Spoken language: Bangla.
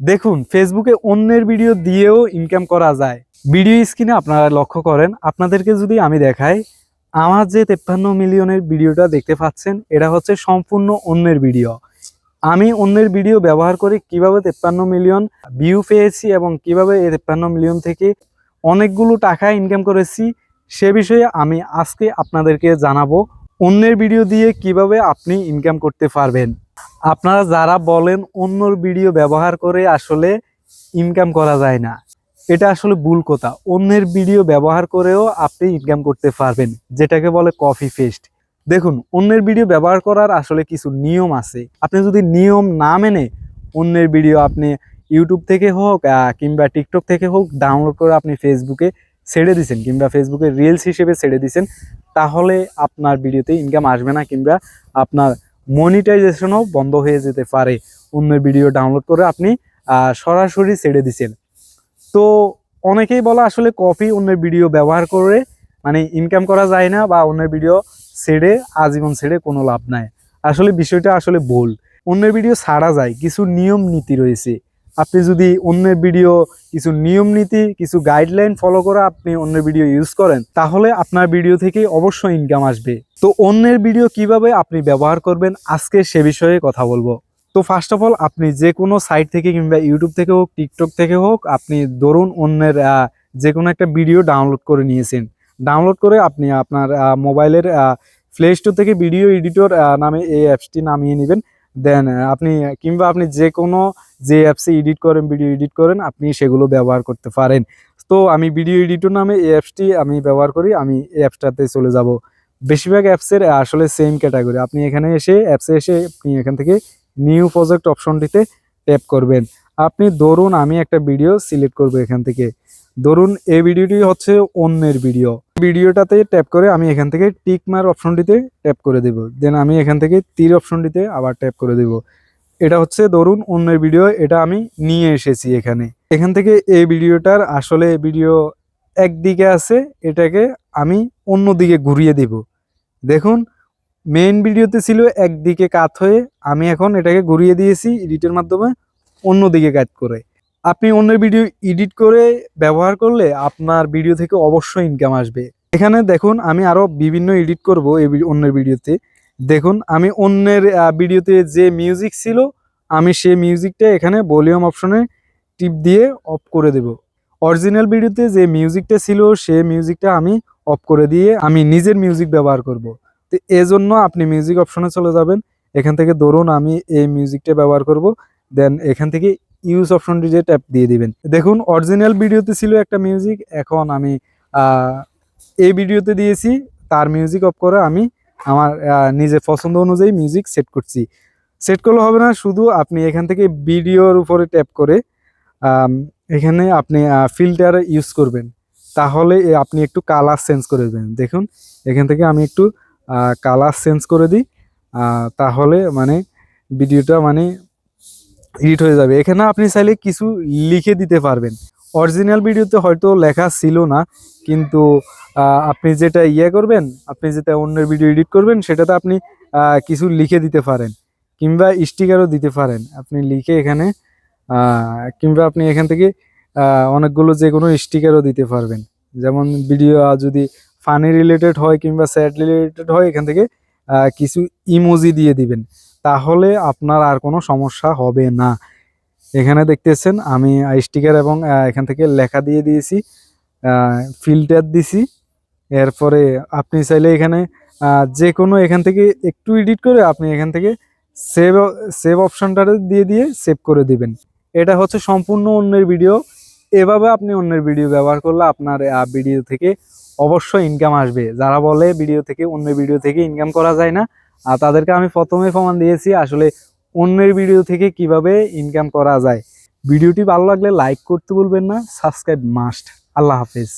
দেখুন ফেসবুকে অন্যের ভিডিও দিয়েও ইনকাম করা যায়। ভিডিও স্ক্রিনে আপনারা লক্ষ্য করেন, আপনাদেরকে যদি আমি দেখাই, আমার যে তেপ্পান্ন মিলিয়নের ভিডিওটা দেখতে পাচ্ছেন, এটা হচ্ছে সম্পূর্ণ অন্যের ভিডিও আমি অন্যের ভিডিও ব্যবহার করে কীভাবে তেপ্পান্ন মিলিয়ন ভিউ পেয়েছি এবং কীভাবে এই তেপ্পান্ন মিলিয়ন থেকে অনেকগুলো টাকা ইনকাম করেছি, সে বিষয়ে আমি আজকে আপনাদেরকে জানাব। অন্যের ভিডিও দিয়ে কীভাবে আপনি ইনকাম করতে পারবেন? আপনারা যারা বলেন অন্যর ভিডিও ব্যবহার করে আসলে ইনকাম করা যায় না, এটা আসলে ভুল কথা। অন্যের ভিডিও ব্যবহার করেও আপনি ইনকাম করতে পারবেন, যেটাকে বলে কফি ফেস্ট দেখুন, অন্যের ভিডিও ব্যবহার করার আসলে কিছু নিয়ম আছে। আপনি যদি নিয়ম না মেনে অন্যের ভিডিও আপনি ইউটিউব থেকে হোক কিংবা টিকটক থেকে হোক ডাউনলোড করে আপনি ফেসবুকে ছেড়ে দিছেন, কিংবা ফেসবুকে রিলস হিসেবে ছেড়ে দিছেন তাহলে আপনার ভিডিওতে ইনকাম আসবে না কিংবা আপনার মনিটাইজেশনও বন্ধ হয়ে যেতে পারে। অন্যের ভিডিও ডাউনলোড করে আপনি সরাসরি ছেড়ে দিছেন। তো অনেকেই বলা আসলে কপি অন্যের ভিডিও ব্যবহার করে মানে ইনকাম করা যায় না বা অন্যের ভিডিও ছেড়ে, আজীবন ছেড়ে কোনো লাভ নাই। আসলে বিষয়টা আসলে ভুল। অন্যের ভিডিও ছাড়া যায়, কিছু নিয়ম নীতি রয়েছে। আপনি যদি অন্যের ভিডিও কিছু নিয়ম নীতি, কিছু গাইডলাইন ফলো করে আপনি অন্যের ভিডিও ইউজ করেন, তাহলে আপনার ভিডিও থেকে অবশ্যই ইনকাম আসবে। তো অন্যের ভিডিও কীভাবে আপনি ব্যবহার করবেন, আজকে সে বিষয়ে কথা বলব। তো ফার্স্ট অফ অল আপনি যে কোনো সাইট থেকে কিংবা ইউটিউব থেকে হোক টিকটক থেকে হোক, আপনি ধরুন অন্যের যে কোনো একটা ভিডিও ডাউনলোড করে নিয়েছেন। ডাউনলোড করে আপনি আপনার মোবাইলের প্লে স্টোর থেকে ভিডিও এডিটর নামে এই অ্যাপসটি নামিয়ে নেবেন। দেন আপনি, কিংবা আপনি যে কোনো যে অ্যাপসে এডিট করেন ভিডিও এডিট করেন, আপনি সেগুলো ব্যবহার করতে পারেন। তো আমি ভিডিও এডিটর নামে এই অ্যাপসটি আমি ব্যবহার করি, আমি এই অ্যাপসটাতে চলে যাব। বেশিরভাগ অ্যাপসের আসলে সেম ক্যাটাগরি আপনি এখানে এসে অ্যাপসে এসে আপনি এখান থেকে নিউ প্রজেক্ট অপশনটিতে ট্যাপ করবেন। আপনি ধরুন, আমি একটা ভিডিও সিলেক্ট করব এখান থেকে। ধরুন, এই ভিডিওটি হচ্ছে অন্যের ভিডিও। ভিডিওটাতে ট্যাপ করে আমি এখান থেকে টিক মার অপশনটিতে ট্যাপ করে দেব। দেন আমি এখান থেকে তীর অপশনটিতে আবার ট্যাপ করে দেব। এটা হচ্ছে ধরুন, অন্যের ভিডিও, এটা আমি নিয়ে এসেছি এখানে। এখান থেকে এই ভিডিওটার আসলে ভিডিও একদিকে আছে, এটাকে আমি অন্য দিকে ঘুরিয়ে দেব। দেখুন মেইন ভিডিওতে ছিল একদিকে কাত হয়ে আমি এখন এটাকে ঘুরিয়ে দিয়েছি এডিটের মাধ্যমে অন্য দিকে কাট করে। আপনি অন্যের ভিডিও এডিট করে ব্যবহার করলে আপনার ভিডিও থেকে অবশ্যই ইনকাম আসবে। এখানে দেখুন, আমি আরও বিভিন্ন এডিট করব এই অন্যের ভিডিওতে দেখুন, আমি অন্যের ভিডিওতে যে মিউজিক ছিল, আমি সেই মিউজিকটা এখানে ভলিউম অপশনে টিপ দিয়ে অফ করে দেব। অরিজিনাল ভিডিওতে যে মিউজিকটা ছিল, সেই মিউজিকটা আমি অফ করে দিয়ে আমি নিজের মিউজিক ব্যবহার করব। তো এজন্য আপনি মিউজিক অপশনে চলে যাবেন। এখান থেকে ধরুন, আমি এই মিউজিকটা ব্যবহার করব। দেন এখান থেকে ইউজ অপশনটি যে ট্যাপ দিয়ে দিবেন। দেখুন অরিজিনাল ভিডিওতে ছিল একটা মিউজিক এখন আমি এই ভিডিওতে দিয়েছি, তার মিউজিক অফ করে আমি আমার নিজের পছন্দ অনুযায়ী মিউজিক সেট করছি। সেট করলে হবে না, শুধু আপনি এখান থেকে ভিডিওর উপরে ট্যাপ করে এখানে আপনি ফিল্টার ইউজ করবেন। তাহলে আপনি একটু কালার চেঞ্জ করে দেবেন। দেখুন, এখান থেকে আমি একটু কালার চেঞ্জ করে দিই তাহলে মানে ভিডিওটা মানে এডিট হয়ে যাবে। এখানে আপনি চাইলে কিছু লিখে দিতে পারবেন। অরিজিনাল ভিডিওতে হয়তো লেখা ছিল না, কিন্তু আপনি যেটা ইয়ে করবেন, আপনি যেটা অন্যের ভিডিও এডিট করবেন, সেটাতে আপনি কিছু লিখে দিতে পারেন, কিংবা স্টিকারও দিতে পারেন। আপনি লিখে এখানে কিংবা আপনি এখান থেকে অনেকগুলো যে কোনো স্টিকারও দিতে পারবেন। যেমন ভিডিও যদি ফানি রিলেটেড হয়, কিংবা স্যাড রিলেটেড হয়, এখান থেকে কিছু ইমোজি দিয়ে দিবেন। তাহলে আপনার আর কোনো সমস্যা হবে না। এখানে দেখতেছেন, আমি স্টিকার এবং এখান থেকে লেখা দিয়ে দিয়েছি ফিল্টার দিছি। এরপরে আপনি চাইলে এখানে যে কোনো এখান থেকে একটু এডিট করে আপনি এখান থেকে সেভ সেভ অপশনটা দিয়ে দিয়ে সেভ করে দিবেন। এটা হচ্ছে সম্পূর্ণ অন্যের ভিডিও। এভাবে আপনি অন্যের ভিডিও ব্যবহার করলে আপনার ভিডিও থেকে অবশ্যই ইনকাম আসবে। যারা বলে ভিডিও থেকে, অন্যের ভিডিও থেকে ইনকাম করা যায় না, আর তাদেরকে আমি প্রথমে প্রমাণ দিয়েছি আসলে অন্যের ভিডিও থেকে কীভাবে ইনকাম করা যায়। ভিডিওটি ভালো লাগলে লাইক করতে বলবেন না সাবস্ক্রাইব মাস্ট আল্লাহ হাফেজ।